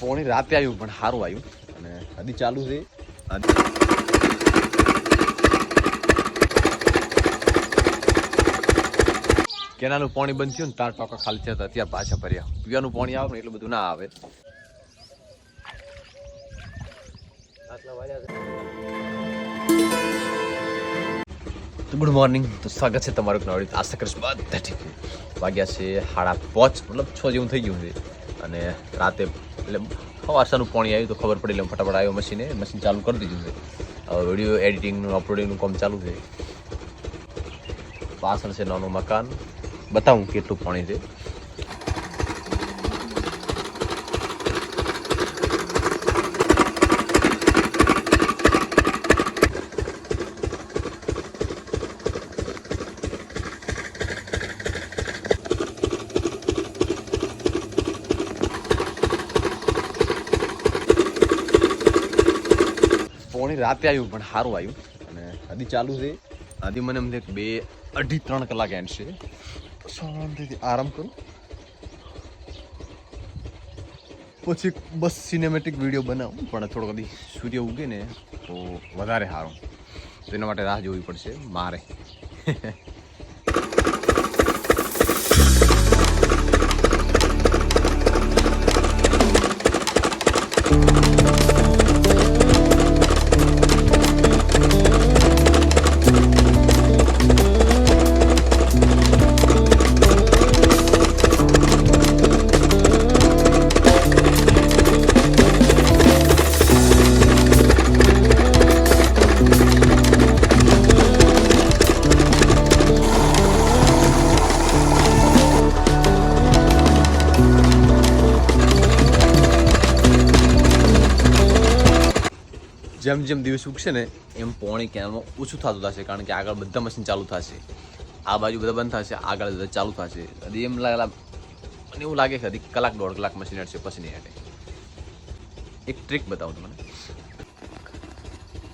પોણી રાતે આવ્યું, પણ સારું આવ્યું. અને હજી ચાલુ છે. કેનાલનું પાણી બંધ થયું ને તાર ટોકા ખાલી થયા ત્યાં પાછા ભર્યા પીવાનું પાણી આવે ને એટલું બધું ના આવે. તો ગુડ મોર્નિંગ તો સ્વાગત છે તમારું નવડી નવી આશા કરીશ બધા ઠીક વાગ્યા છે સાડા પાંચ, મતલબ છ જેવું થઈ ગયું છે. અને રાતે એટલે વારસાનું પાણી આવ્યું તો ખબર પડી, એટલે ફટાફટ આવ્યો મશીને મશીન ચાલુ કરી દીધું છે. હવે વીડિયો એડિટિંગનું અપલોડિંગનું કામ ચાલુ છે. પાછળ છે નાનું મકાન. બતાવું કેટલું પાણી છે. પોણી રાતે આવ્યું, પણ સારું આવ્યું. અને હદી ચાલુ છે. હદી મને એમ કે બે, અઢી, ત્રણ કલાક એન્ડ છે. શાંતિથી આરામ કરું. પછી બસ સિનેમેટિક વીડિયો બનાવું, પણ થોડો કદી સૂર્ય ઉગે ને, તો વધારે સારું તો એના માટે રાહ જોવી પડશે, મારે. જેમ જેમ દિવસ ઉગશે ને, એમ પોણી કેનાલમાં ઓછું થતું થશે, કારણ કે આગળ બધા મશીન ચાલુ થશે. આ બાજુ બધા બંધ થશે, આગળ બધા ચાલુ થશે. હજી એમ લાગે મને એવું લાગે કે હજી કલાક દોઢ કલાક મશીન હટશે પછી નહીં એક ટ્રીક બતાવું તમને.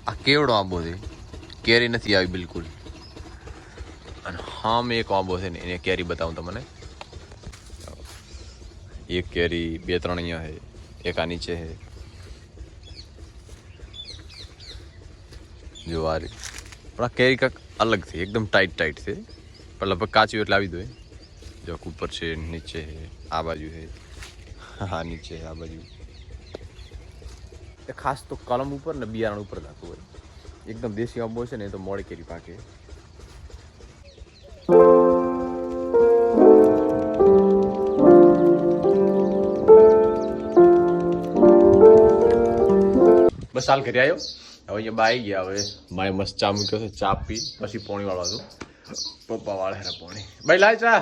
આ કેવડો આંબો છે? કેરી નથી આવી બિલકુલ. અને હા મેં એક આંબો છે ને, એને કેરી બતાવું તમને. એક કેરી, બે ત્રણ અહીંયા છે, એક આ નીચે છે. જો આ રહી પણ આ કેરી કાંક અલગ છે, એકદમ ટાઈટ ટાઈટ છે. પણ લગભગ કાચી એટલે આવી દો જો ઉપર છે, નીચે આ બાજુ છે હા, નીચે આ બાજુ. એ ખાસ તો કલમ ઉપર ને બિયારણ ઉપર થતું હોય. એકદમ દેશી આંબો છે ને, એ તો મોડી કેરી પાકે. બસ, હાલ ઘરે આવ્યો હવે અહીંયા બાઈ ગયા, હવે મારે મસ્ત ચા મૂક્યો છે ચા પી, પછી પોણી વાળો હતો. પપ્પા વાળા હેરા પોણી. ભાઈ લાય ચા.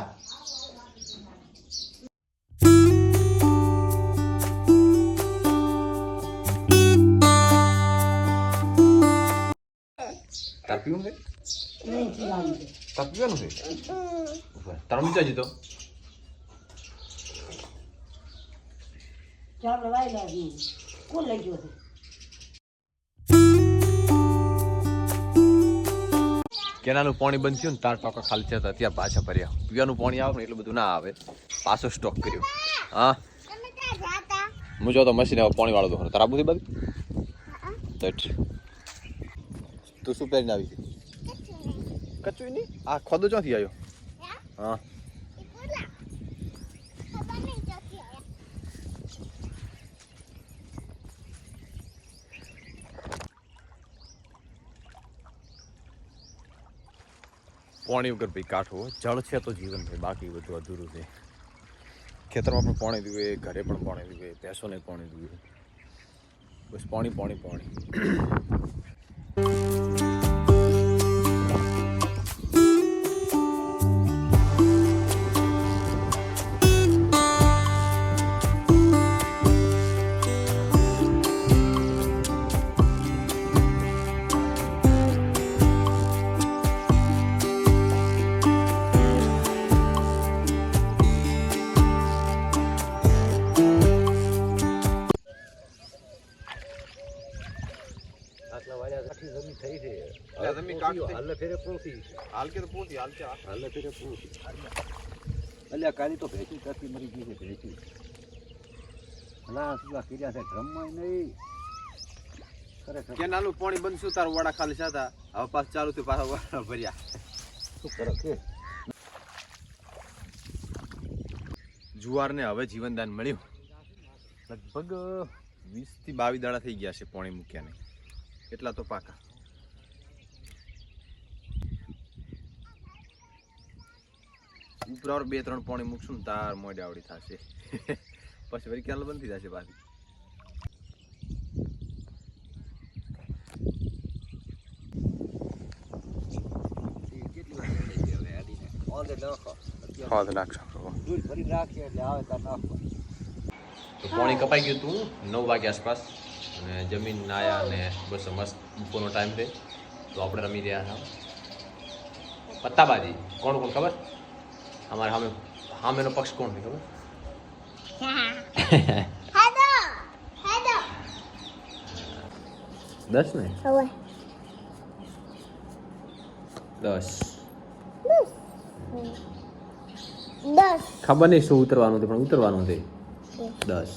તાર પીવું છે પીવાનું છે તારો બીજો હજી તો ચાલો વાઈ લાગી કોણ લઈ ગયો કેનાનું પાણી બંધ થયું ને તાર ટોકા ખાલી થયા હતા. ત્યાં પાછા ફર્યા. પીવાનું પાણી આવે ને એટલું બધું ના આવે. પાછો સ્ટોક કર્યો. હા? હું જો તો મશીન આવે પાણી વાળો દો તારા બધી? બધી તો તું શું પહેરીને આવી કચુઈ નહીં? આ ખોદો ચોથી આવ્યો? હા. પાણી વગર ભાઈ કાઠો. જળ છે તો જીવન ભાઈ, બાકી બધું અધૂરું છે. ખેતરમાં પણ પાણી દીવે ઘરે પણ પાણી દીવે ભેંસોને પાણી દીવે બસ પાણી પાણી પાણી. હાલે ફેરે પહોંચી હાલ કે પૂરતી હાલ કે હાલે. ફેરે પહોંચી અલ્યા કાલી તો ભેંસી થતી મરી ગઈ છે ભેંસી. ભલા સુલા કર્યા છે રમવાય નહીં. ખરેખર. કેનાલનું પાણી બંધ શું તારું વાડા ખાલી હતા હવે પાછું ચાલુ થયું પાછા વાડા ભર્યા. શું કરો કે? જુવારને હવે જીવનદાન મળ્યું. લગભગ વીસથી બાવીસ દાડા થઈ ગયા છે પાણી મૂક્યાને. એટલા તો પાકા. ઉપરાवर બે ત્રણ પાણી મૂકશું ને તાર મોડી આવડી થશે. પછી વળી ક્યાં બંધ થઈ જશે પાછી. પાણી કપાઈ ગયું હતું નવ વાગે આસપાસ અને જમીન નાયા અને બસ મસ્ત બપોરનો ટાઈમ છે તો આપણે રમી રહ્યા હતા. પત્તાબાજી. કોણ કોણ ખબર? અમારે સામે સામેનો પક્ષ કોણ છે ખબર દસ ને દસ દસ ખબર નહીં શું ઉતરવાનું હતું પણ ઉતરવાનું છે દસ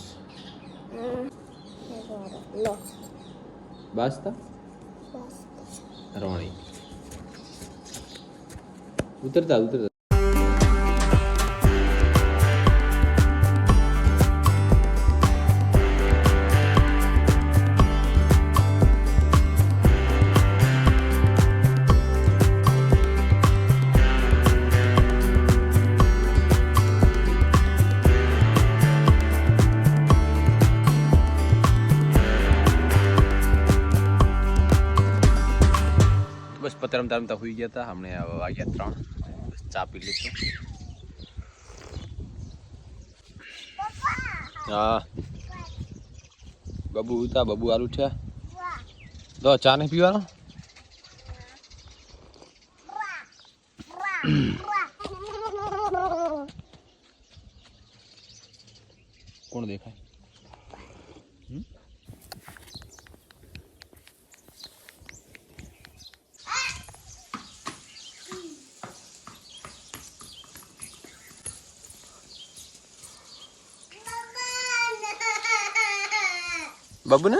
બસ તા બસ રોણી ઉતરતા ઉતરતા બસ પતે રમતા રમતા હોઈ ગયા હતા હમણે વાગ્યા ત્રણ. ચા પી લઈશું. હા. બબુ ઉતા, બબુ આલુ છે તો ચા નહીં પીવાનો? કોણ દેખાય? બબુ ને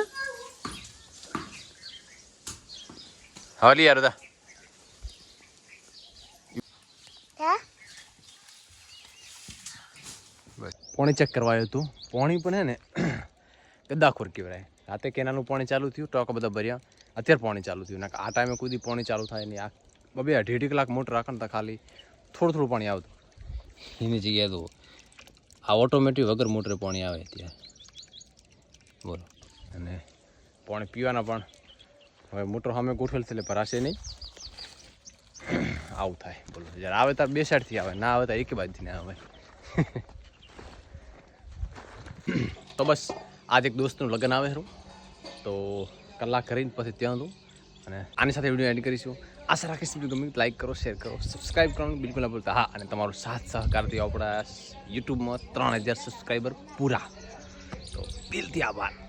હલી યાર દા બસ પોણી ચેક કરવા આવ્યો હતું પોણી પણ હે ને ગદ્દાખોર કહેવાય. રાતે કેનાનું પાણી ચાલુ થયું ટોકા બધા ભર્યા. અત્યારે પાણી ચાલુ થયું. ના આ ટાઈમે કોઈ દી પાણી ચાલુ થાય નહીં. આ બબે અઢી અઢી કલાક મોટર રાખે ને તો ખાલી થોડું થોડું પાણી આવતું. એની જગ્યાએ તો આ ઓટોમેટિક વગર મોટરે પાણી આવે ત્યાં બોલો. અને પાણી પીવાના પણ હવે મોટર સામે ગોઠવેલ છે એટલે ભરાશે નહીં. આવું થાય. બોલો, જ્યારે આવે ત્યારે બે સાઈડથી આવે, ના આવે ત્યારે એક બાજુથી ના આવે. તો બસ, આજ એક દોસ્તનું લગ્ન આવે ખરું. તો કલાક કરીને પછી ત્યાં હતું અને આની સાથે વીડિયો એડ કરીશું. આશા રાખીશ વીડિયો ગમે લાઈક કરો, શેર કરો સબસ્ક્રાઈબ કરવાનું બિલકુલ ના ભૂલતા. હા, અને તમારો સાથ સહકારથી આપણા યુટ્યુબમાં ત્રણ હજાર સબસ્ક્રાઈબર પૂરા. તો દિલથી આભાર.